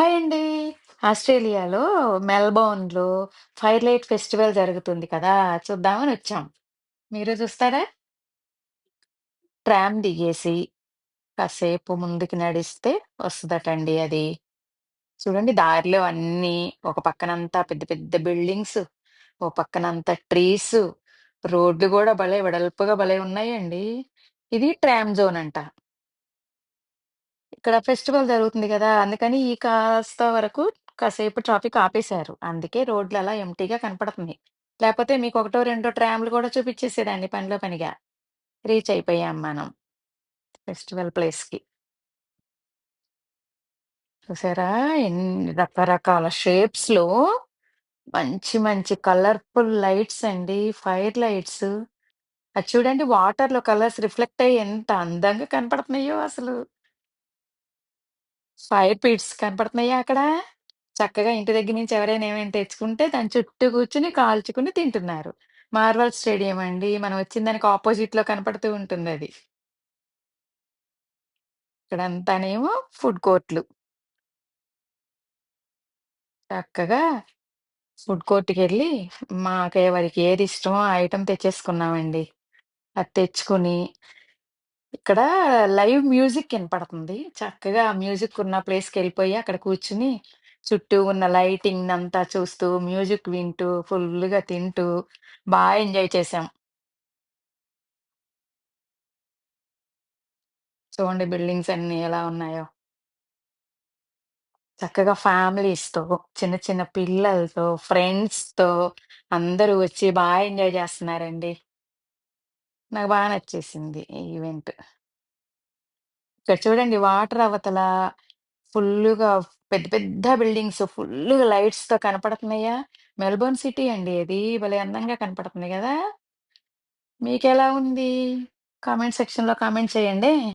Hi అండి. ఆస్ట్రేలియాలో మెల్బోర్న్‌లో fire light festival జరుగుతుంది కదా! చూద్దామని వచ్చాం. మీరు చూస్తారా? ట్రామ్ దిగేసి కాసేపు ముందుకు నడిస్తే వస్తదటండి అది. చూడండి దారిలో అన్నీ ఒక పక్కనంతా పెద్ద పెద్ద బిల్డింగ్స్, ఓ పక్కనంతా ట్రీస్ రోడ్లు గూడా భలే వెడల్పుగా భలే ఉన్నాయండి. ఇది ట్రామ్ జోన్ అంట. ఇక్కడ ఫెస్టివల్ జరుగుతుంది కదా అందుకని ఈ కాస్త వరకు కాసేపు ట్రాఫిక్ ఆపేశారు. అందుకే రోడ్లు అలా ఎంప్టీగా కనపడుతున్నాయి. లేపోతే మీకు ఒకటో, రెండో ట్రామ్‌లు కూడా చూపించేసేదాన్ని పనిలో పనిగా. రీచ్ అయిపోయాం మనం ఫెస్టివల్ ప్లేస్‌కి. చూసారా? ఎన్ని రకరకాల షేప్స్‌లో మంచి మంచి కలర్‌ఫుల్ లైట్స్ అండి. Fire lights. అది చూడండి వాటర్‌లో కలర్స్ రిఫ్లెక్ట్ అయ్యి ఎంత అందంగా కనపడుతున్నాయో అసలు. ఫైర్ పిట్స్ కనపడుతున్నాయా అక్కడ? చక్కగా ఇంటి దగ్గర నుంచి ఎవరైనా ఏమైనా తెచ్చుకుంటే దాని చుట్టూ కూర్చొని కాల్చుకుని తింటున్నారు. మార్వల్ స్టేడియం అండి. మనం వచ్చిన దానికి అపోజిట్‌లో కనపడుతూ ఉంటుందది. ఇక్కడంతానేమో ఫుడ్ కోర్ట్‌లు. చక్కగా ఫుడ్ కోర్ట్‌కెళ్ళి మాకెవరికి ఏది ఇష్టమో ఆ ఐటెమ్ తెచ్చేసుకున్నామండి. అది తెచ్చుకొని ఇక్కడ లైవ్ మ్యూజిక్ ఇనపడుతుంది. చక్కగా ఆ మ్యూజిక్ ఉన్న ప్లేస్‌కెళ్ళిపోయి అక్కడ కూర్చొని చుట్టూ ఉన్న లైటింగ్ అంతా చూస్తూ, మ్యూజిక్ వింటూ, ఫుల్‌గా తింటూ బా ఎంజాయ్ చేశాం. చూడండి బిల్డింగ్స్ అన్నీ ఎలా ఉన్నాయో. చక్కగా ఫ్యామిలీస్‌తో, చిన్న చిన్న పిల్లలతో, ఫ్రెండ్స్‌తో అందరూ వచ్చి బా ఎంజాయ్ చేస్తున్నారండి. నాకు బా నచ్చేసింది ఈ ఈవెంట్. ఇక్కడ చూడండి వాటర్ అవతల ఫుల్లుగా పెద్ద పెద్ద బిల్డింగ్స్ ఫుల్లుగా లైట్స్‌తో కనపడుతున్నాయా? మెల్బోర్న్ సిటీ అండి అది. భలే అందంగా కనపడుతుంది గదా! మీకెలా ఉంది? కామెంట్ సెక్షన్‌లో కామెంట్ చేయండి.